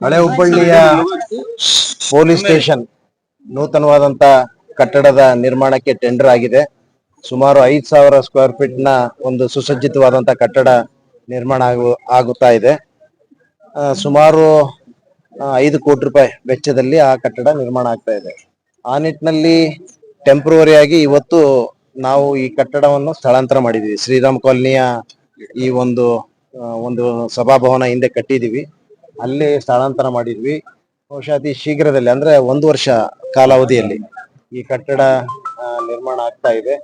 ಹಳೆ ಹುಬ್ಬಳ್ಳಿಯ police station ನೂತನವಾದಂತ ಕಟ್ಟಡದ ನಿರ್ಮಾಣಕ್ಕೆ ಟೆಂಡರ್ ಆಗಿದೆ. ಸುಮಾರು ಐದ್ ಸಾವಿರ ಸ್ಕ್ವೇರ್ ಫೀಟ್ನ ಒಂದು ಸುಸಜ್ಜಿತವಾದಂತ ಕಟ್ಟಡ ನಿರ್ಮಾಣ ಆಗು, ಆಗುತ್ತಾ ಇದೆ. ಸುಮಾರು ಐದು ಕೋಟಿ ರೂಪಾಯಿ ವೆಚ್ಚದಲ್ಲಿ ಆ ಕಟ್ಟಡ ನಿರ್ಮಾಣ ಆಗ್ತಾ ಇದೆ. ಆ ನಿಟ್ಟಿನಲ್ಲಿ ಟೆಂಪ್ರವರಿ ಆಗಿ ಇವತ್ತು ನಾವು ಈ ಕಟ್ಟಡವನ್ನು ಸ್ಥಳಾಂತರ ಮಾಡಿದೀವಿ ಶ್ರೀರಾಮ್ ಕಾಲೋನಿಯ ಈ ಒಂದು ಒಂದು ಸಭಾಭವನ ಹಿಂದೆ ಕಟ್ಟಿದೀವಿ ಅಲ್ಲಿ ಸ್ಥಳಾಂತರ ಮಾಡಿದ್ವಿ. ಬಹುಶಃ ಅತಿ ಶೀಘ್ರದಲ್ಲಿ, ಅಂದ್ರೆ ಒಂದು ವರ್ಷ ಕಾಲಾವಧಿಯಲ್ಲಿ ಈ ಕಟ್ಟಡ ನಿರ್ಮಾಣ ಆಗ್ತಾ ಇದೆ.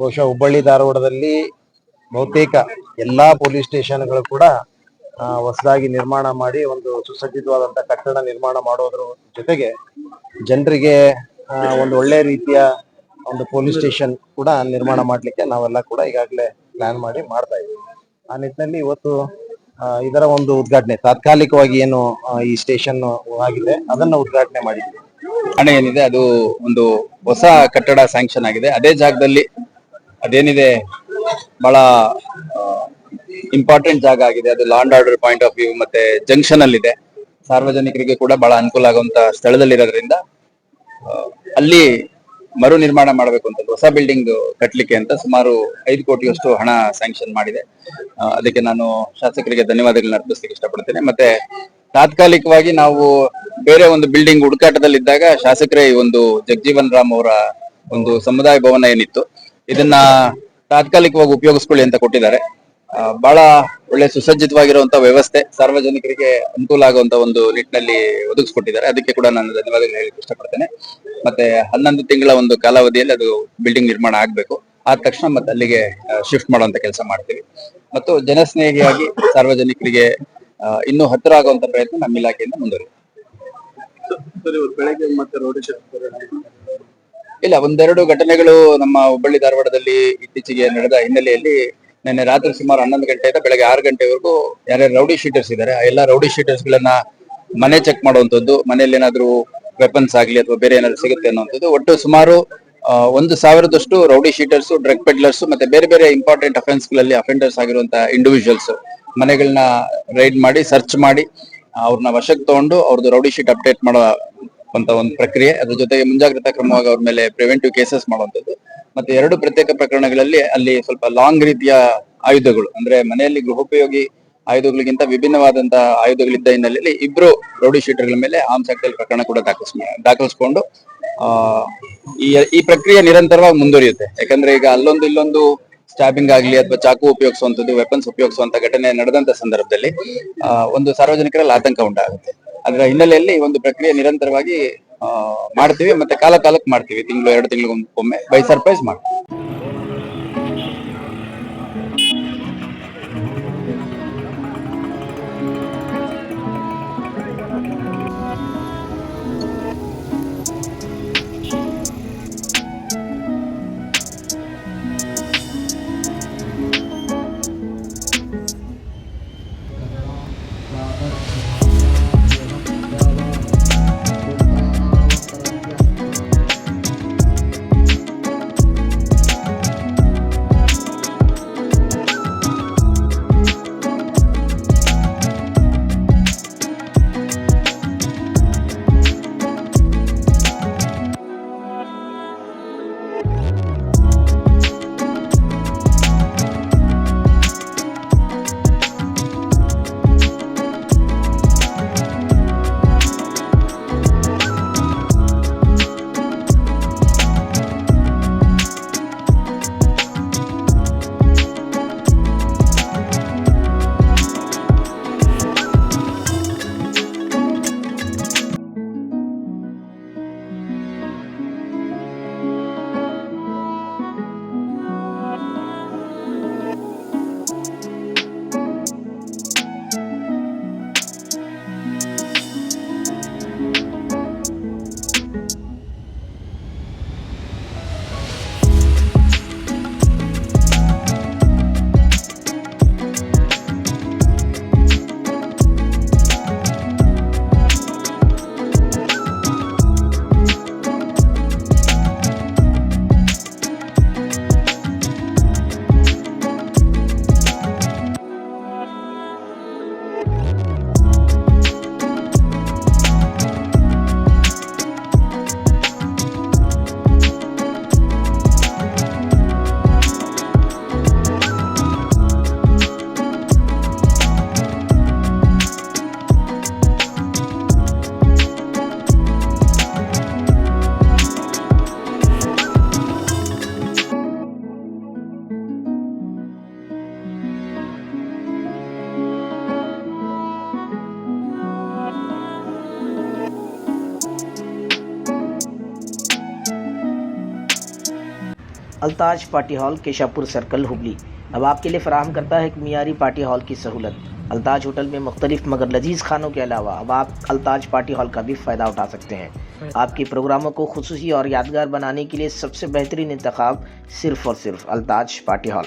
ಬಹುಶಃ ಹುಬ್ಬಳ್ಳಿ ಧಾರವಾಡದಲ್ಲಿ ಬಹುತೇಕ ಎಲ್ಲಾ ಪೊಲೀಸ್ ಸ್ಟೇಷನ್ಗಳು ಕೂಡ ಹೊಸದಾಗಿ ನಿರ್ಮಾಣ ಮಾಡಿ ಒಂದು ಸುಸಜ್ಜಿತವಾದಂತಹ ಕಟ್ಟಡ ನಿರ್ಮಾಣ ಮಾಡೋದ್ರ ಜೊತೆಗೆ ಜನರಿಗೆ ಒಂದು ಒಳ್ಳೆ ರೀತಿಯ ಒಂದು ಪೊಲೀಸ್ ಸ್ಟೇಷನ್ ಕೂಡ ನಿರ್ಮಾಣ ಮಾಡ್ಲಿಕ್ಕೆ ನಾವೆಲ್ಲ ಕೂಡ ಈಗಾಗಲೇ ಪ್ಲಾನ್ ಮಾಡಿ ಮಾಡ್ತಾ ಇದ್ದೀವಿ. ಆ ನಿಟ್ಟಿನಲ್ಲಿ ಇವತ್ತು ಇದರ ಒಂದು ಉದ್ಘಾಟನೆ, ತಾತ್ಕಾಲಿಕವಾಗಿ ಏನು ಈ ಸ್ಟೇಷನ್ ಆಗಿದೆ, ಅದನ್ನ ಉದ್ಘಾಟನೆ ಮಾಡಿದ್ವಿ. ಹಣ ಏನಿದೆ, ಅದು ಒಂದು ಹೊಸ ಕಟ್ಟಡ ಸ್ಯಾಂಕ್ಷನ್ ಆಗಿದೆ. ಅದೇ ಜಾಗದಲ್ಲಿ ಅದೇನಿದೆ, ಬಹಳ ಇಂಪಾರ್ಟೆಂಟ್ ಜಾಗ ಆಗಿದೆ. ಅದು law and order point of view ಮತ್ತೆ ಜಂಕ್ಷನ್ ಅಲ್ಲಿ ಇದೆ ಸಾರ್ವಜನಿಕರಿಗೆ ಕೂಡ ಬಹಳ ಅನುಕೂಲ ಆಗುವಂತ ಸ್ಥಳದಲ್ಲಿರೋದ್ರಿಂದ ಅಲ್ಲಿ ಮರು ನಿರ್ಮಾಣ ಮಾಡಬೇಕು ಅಂತ ಹೊಸ ಬಿಲ್ಡಿಂಗ್ ಕಟ್ಟಲಿಕ್ಕೆ ಅಂತ ಸುಮಾರು ಐದು ಕೋಟಿಯಷ್ಟು ಹಣ ಸ್ಯಾಂಕ್ಷನ್ ಮಾಡಿದೆ. ಅದಕ್ಕೆ ನಾನು ಶಾಸಕರಿಗೆ ಧನ್ಯವಾದಗಳನ್ನ ಅರ್ಪಿಸ್ಲಿಕ್ಕೆ ಇಷ್ಟಪಡ್ತೇನೆ. ಮತ್ತೆ ತಾತ್ಕಾಲಿಕವಾಗಿ ನಾವು ಬೇರೆ ಒಂದು ಬಿಲ್ಡಿಂಗ್ ಹುಡುಕಾಟದಲ್ಲಿದ್ದಾಗ ಶಾಸಕರೇ ಈ ಒಂದು ಜಗಜೀವನ್ ರಾಮ್ ಅವರ ಒಂದು ಸಮುದಾಯ ಭವನ ಏನಿತ್ತು, ಇದನ್ನ ತಾತ್ಕಾಲಿಕವಾಗಿ ಉಪಯೋಗಿಸ್ಕೊಳ್ಳಿ ಅಂತ ಕೊಟ್ಟಿದ್ದಾರೆ. ಬಹಳ ಒಳ್ಳೆ ಸುಸಜ್ಜಿತವಾಗಿರುವಂತ ವ್ಯವಸ್ಥೆ ಸಾರ್ವಜನಿಕರಿಗೆ ಅನುಕೂಲ ಆಗುವಂತ ಒಂದು ನಿಟ್ಟಿನಲ್ಲಿ ಒದಗಿಸ್ಕೊಟ್ಟಿದ್ದಾರೆ. ಅದಕ್ಕೆ ಕೂಡ ನಾನು ಧನ್ಯವಾದಗಳು ಹೇಳಕ್ಕೆ ಇಷ್ಟಪಡ್ತೇನೆ. ಮತ್ತೆ ಹನ್ನೊಂದು ತಿಂಗಳ ಒಂದು ಕಾಲಾವಧಿಯಲ್ಲಿ ಅದು ಬಿಲ್ಡಿಂಗ್ ನಿರ್ಮಾಣ ಆಗ್ಬೇಕು. ಆದ ತಕ್ಷಣ ಮತ್ತೆ ಅಲ್ಲಿಗೆ ಶಿಫ್ಟ್ ಮಾಡುವಂತ ಕೆಲಸ ಮಾಡ್ತೀವಿ. ಮತ್ತು ಜನಸ್ನೇಹಿಯಾಗಿ ಸಾರ್ವಜನಿಕರಿಗೆ ಇನ್ನೂ ಹತ್ತಿರ ಆಗುವಂತ ಪ್ರಯತ್ನ ನಮ್ಮ ಇಲಾಖೆಯಿಂದ ಮುಂದುವರಿ ಇಲ್ಲ ಒಂದೆರಡು ಘಟನೆಗಳು ನಮ್ಮ ಹುಬ್ಬಳ್ಳಿ ಧಾರವಾಡದಲ್ಲಿ ಇತ್ತೀಚೆಗೆ ನಡೆದ ಹಿನ್ನೆಲೆಯಲ್ಲಿ ನಿನ್ನೆ ರಾತ್ರಿ ಸುಮಾರು ಹನ್ನೊಂದು ಗಂಟೆಯಿಂದ ಬೆಳಗ್ಗೆ ಆರು ಗಂಟೆವರೆಗೂ ಯಾರ್ಯಾರು ರೌಡಿ ಶೀಟರ್ಸ್ ಇದ್ದಾರೆ ಆ ಎಲ್ಲ ರೌಡಿ ಶೀಟರ್ಸ್ ಗಳನ್ನ ಮನೆ ಚೆಕ್ ಮಾಡುವಂತದ್ದು ಮನೆಯಲ್ಲಿ ಏನಾದ್ರು ವೆಪನ್ಸ್ ಆಗಲಿ ಅಥವಾ ಬೇರೆ ಏನಾದ್ರು ಸಿಗುತ್ತೆ ಅನ್ನುವಂಥದ್ದು. ಒಟ್ಟು ಸುಮಾರು ಒಂದು ಸಾವಿರದಷ್ಟು ರೌಡಿ ಶೀಟರ್ಸ್ ಡ್ರಗ್ ಪೆಡ್ಲರ್ಸ್ ಮತ್ತೆ ಬೇರೆ ಬೇರೆ ಇಂಪಾರ್ಟೆಂಟ್ ಅಫೆನ್ಸ್ಗಳಲ್ಲಿ ಅಫೆಂಡರ್ಸ್ ಆಗಿರುವಂತಹ ಇಂಡಿವಿಜುವಲ್ಸ್ ಮನೆಗಳನ್ನ ರೈಡ್ ಮಾಡಿ ಸರ್ಚ್ ಮಾಡಿ, ಅವ್ರನ್ನ ವಶಕ್ಕೆ ತಗೊಂಡು ಅವ್ರದ್ದು ರೌಡಿ ಶೀಟ್ ಅಪ್ಡೇಟ್ ಮಾಡೋ ಅಂತ ಒಂದು ಪ್ರಕ್ರಿಯೆ. ಅದ್ರ ಜೊತೆಗೆ ಮುಂಜಾಗ್ರತಾ ಕ್ರಮವಾಗಿ ಅವ್ರ ಮೇಲೆ ಪ್ರಿವೆಂಟಿವ್ ಕೇಸಸ್ ಮಾಡುವಂಥದ್ದು. ಮತ್ತೆ ಎರಡು ಪ್ರತ್ಯೇಕ ಪ್ರಕರಣಗಳಲ್ಲಿ ಅಲ್ಲಿ ಸ್ವಲ್ಪ ಲಾಂಗ್ ರೀತಿಯ ಆಯುಧಗಳು, ಅಂದ್ರೆ ಮನೆಯಲ್ಲಿ ಗೃಹೋಪಯೋಗಿ ಆಯುಧಗಳಿಗಿಂತ ವಿಭಿನ್ನವಾದಂತಹ ಆಯುಧಗಳಿದ್ದ ಹಿನ್ನೆಲೆಯಲ್ಲಿ ಇಬ್ರು ರೌಡಿ ಶೀಟರ್ಗಳ ಮೇಲೆ ಆರ್ಮ್ಸ್ ಆಕ್ಟ್ ಪ್ರಕರಣ ಕೂಡ ದಾಖಲಿಸ್, ದಾಖಲಿಸ್ಕೊಂಡು, ಆ, ಈ ಪ್ರಕ್ರಿಯೆ ನಿರಂತರವಾಗಿ ಮುಂದುವರಿಯುತ್ತೆ. ಯಾಕಂದ್ರೆ ಈಗ ಅಲ್ಲೊಂದು ಇಲ್ಲೊಂದು ಸ್ಟ್ಯಾಬಿಂಗ್ ಆಗ್ಲಿ ಅಥವಾ ಚಾಕು ಉಪಯೋಗಿಸುವಂತದ್ದು ವೆಪನ್ಸ್ ಉಪಯೋಗಿಸುವಂತ ಘಟನೆ ನಡೆದಂತ ಸಂದರ್ಭದಲ್ಲಿ ಒಂದು ಸಾರ್ವಜನಿಕರಲ್ಲಿ ಆತಂಕ ಉಂಟಾಗುತ್ತೆ. ಅದರ ಹಿನ್ನೆಲೆಯಲ್ಲಿ ಒಂದು ಪ್ರಕ್ರಿಯೆ ನಿರಂತರವಾಗಿ ಮಾಡ್ತೀವಿ ಮತ್ತೆ ಕಾಲ ಕಾಲಕ್ಕೆ ಮಾಡ್ತೀವಿ. ತಿಂಗಳು, ಎರಡು ತಿಂಗಳಿಗೊಮ್ಮೆ ಬೈ ಸರ್ಪ್ರೈಸ್ ಮಾಡ್ತೀವಿ. Altaj party hall, Keshapur circle, Hubli. अब आपके लिए फराहम करता है एक मीरी पार्टी हॉल की सहूलत। अलताज होटल में मुख्तलिफ़ मगर लजीज खानों के अलावा अब आप अलताज पार्टी हॉल का भी फ़ायदा उठा सकते हैं। आपके प्रोग्रामों को खसूसी और यादगार बनाने के लिए सबसे बेहतरीन इंतखब सिर्फ़ और सिर्फ़ अलताज पार्टी हॉल।